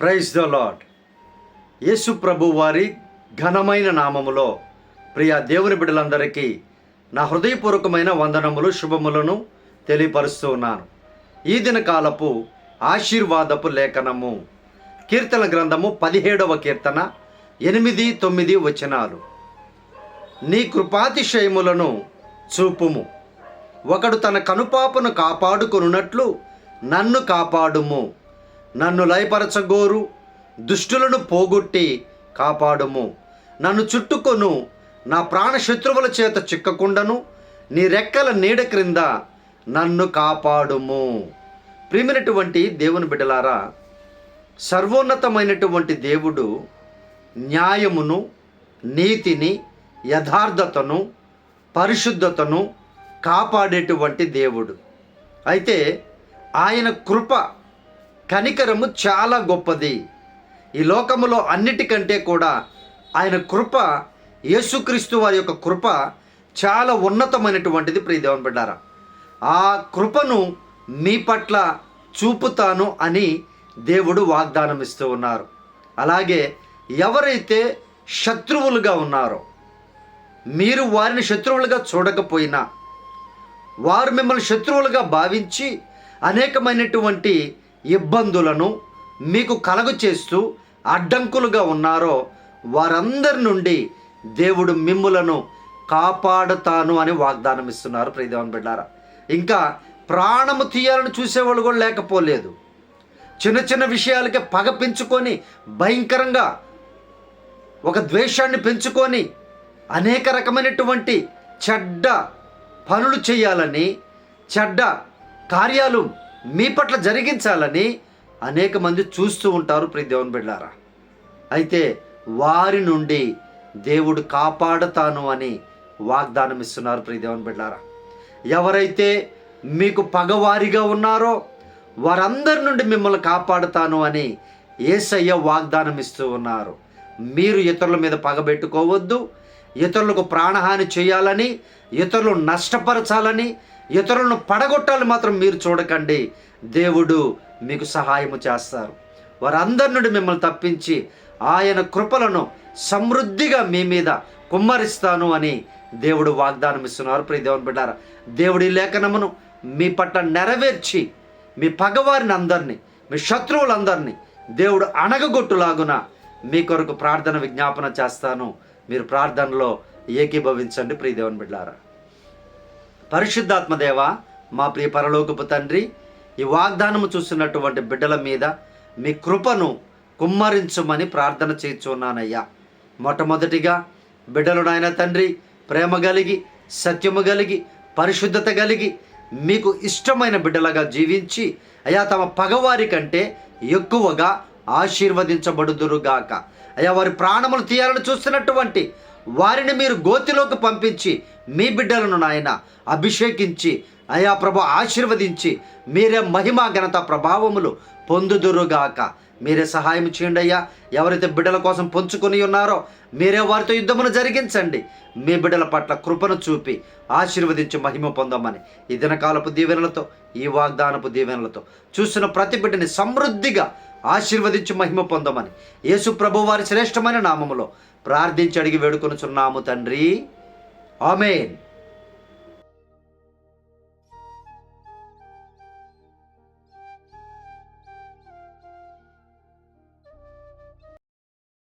Praise the lord యేసు ప్రభు వారి ఘనమైన నామములో ప్రియ దేవుని బిడ్డలందరికీ నా హృదయపూర్వకమైన వందనములు శుభములను తెలియపరుస్తూ ఉన్నాను. ఈ దిన కాలపు ఆశీర్వాదపు లేఖనము కీర్తన గ్రంథము పదిహేడవ కీర్తన ఎనిమిది తొమ్మిది వచనాలు. నీ కృపాతిశయములను చూపుము. ఒకడు తన కనుపాపను కాపాడుకొనున్నట్లు నన్ను కాపాడుము. నన్ను లయపరచగోరు దుష్టులను పోగొట్టి కాపాడుము. నన్ను చుట్టుకొను నా ప్రాణశత్రువుల చేత చిక్కకుండను నీ రెక్కల నీడ క్రింద నన్ను కాపాడుము. ప్రియమైనటువంటి దేవుని బిడ్డలారా సర్వోన్నతమైనటువంటి దేవుడు న్యాయమును నీతిని యథార్థతను పరిశుద్ధతను కాపాడేటువంటి దేవుడు. అయితే ఆయన కృప కనికరము చాలా గొప్పది. ఈ లోకములో అన్నిటికంటే కూడా ఆయన కృప యేసుక్రీస్తు వారి యొక్క కృప చాలా ఉన్నతమైనటువంటిది ప్రియదేవన్ బిడ్డారా. ఆ కృపను మీ పట్ల చూపుతాను అని దేవుడు వాగ్దానం ఇస్తూ ఉన్నారు. అలాగే ఎవరైతే శత్రువులుగా ఉన్నారో మీరు వారిని శత్రువులుగా చూడకపోయినా వారు మిమ్మల్ని శత్రువులుగా భావించి అనేకమైనటువంటి ఇబ్బందులను మీకు కలగ చేస్తూ అడ్డంకులుగా ఉన్నారో వారందరి నుండి దేవుడు మిమ్ములను కాపాడుతాను అని వాగ్దానం ఇస్తున్నారు ప్రియదేవన్ బిడ్డారా ఇంకా ప్రాణము తీయాలని చూసేవాళ్ళు కూడా లేకపోలేదు. చిన్న చిన్న విషయాలకే పగ పెంచుకొని భయంకరంగా ఒక ద్వేషాన్ని పెంచుకొని అనేక రకమైనటువంటి చెడ్డ పనులు చేయాలని చెడ్డ కార్యాలు మీ పట్ల జరిగించాలని అనేక మంది చూస్తూ ఉంటారు ప్రతి దేవుని బిడ్డారా. అయితే వారి నుండి దేవుడు కాపాడుతాను అని వాగ్దానం ఇస్తున్నారు ప్రియ దేవుని బిడ్డారా. ఎవరైతే మీకు పగవారిగా ఉన్నారో వారందరి నుండి మిమ్మల్ని కాపాడుతాను అని ఏసయ్య వాగ్దానం ఇస్తూ ఉన్నారు. మీరు ఇతరుల మీద పగబెట్టుకోవద్దు ఇతరులకు ప్రాణహాని చేయాలని ఇతరులు నష్టపరచాలని ఇతరులను పడగొట్టాలని మాత్రం మీరు చూడకండి. దేవుడు మీకు సహాయము చేస్తారు. వారందరి నుండి మిమ్మల్ని తప్పించి ఆయన కృపలను సమృద్ధిగా మీ మీద కుమ్మరిస్తాను అని దేవుడు వాగ్దానం ఇస్తున్నారు. ప్రియ దేవుని బిడ్డారా దేవుడి లేఖనమును మీ పట్ల నెరవేర్చి మీ పగవారిని అందరినీ మీ శత్రువులందరినీ దేవుడు అణగగొట్టులాగున మీ కొరకు ప్రార్థన విజ్ఞాపన చేస్తాను. మీరు ప్రార్థనలో ఏకీభవించండి ప్రియదేవన్ బిడ్డారా పరిశుద్ధాత్మ దేవ మా ప్రియ పరలోకపు తండ్రి ఈ వాగ్దానము చూస్తున్నటువంటి బిడ్డల మీద మీ కృపను కుమ్మరించమని ప్రార్థన చేయించున్నానయ్యా. మొట్టమొదటిగా బిడ్డలు నాయన తండ్రి ప్రేమ కలిగి సత్యము కలిగి పరిశుద్ధత కలిగి మీకు ఇష్టమైన బిడ్డలుగా జీవించి అయా తమ పగవారి కంటే ఎక్కువగా ఆశీర్వదించబడుదురుగాక అయ్యా వారి ప్రాణములు తీయాలని చూస్తున్నటువంటి వారిని మీరు గోతిలోకి పంపించి మీ బిడ్డలను నాయన అభిషేకించి అయా ప్రభు ఆశీర్వదించి మీరే మహిమ ఘనత ప్రభావములు పొందుదురుగాక మీరే సహాయం చేయండి అయ్యా. ఎవరైతే బిడ్డల కోసం పొంచుకొని ఉన్నారో మీరే వారితో యుద్ధమును జరిగించండి. మీ బిడ్డల పట్ల కృపను చూపి ఆశీర్వదించి మహిమ పొందమని ఈ దినకాలపు దీవెనలతో ఈ వాగ్దానపు దీవెనలతో చూసిన ప్రతి బిడ్డని సమృద్ధిగా ఆశీర్వదించి మహిమ పొందమని. యేసు ప్రభు వారి శ్రేష్టమైన నామములో ప్రార్థించి అడిగి వేడుకొనుచున్నాము తండ్రి. ఆమెన్.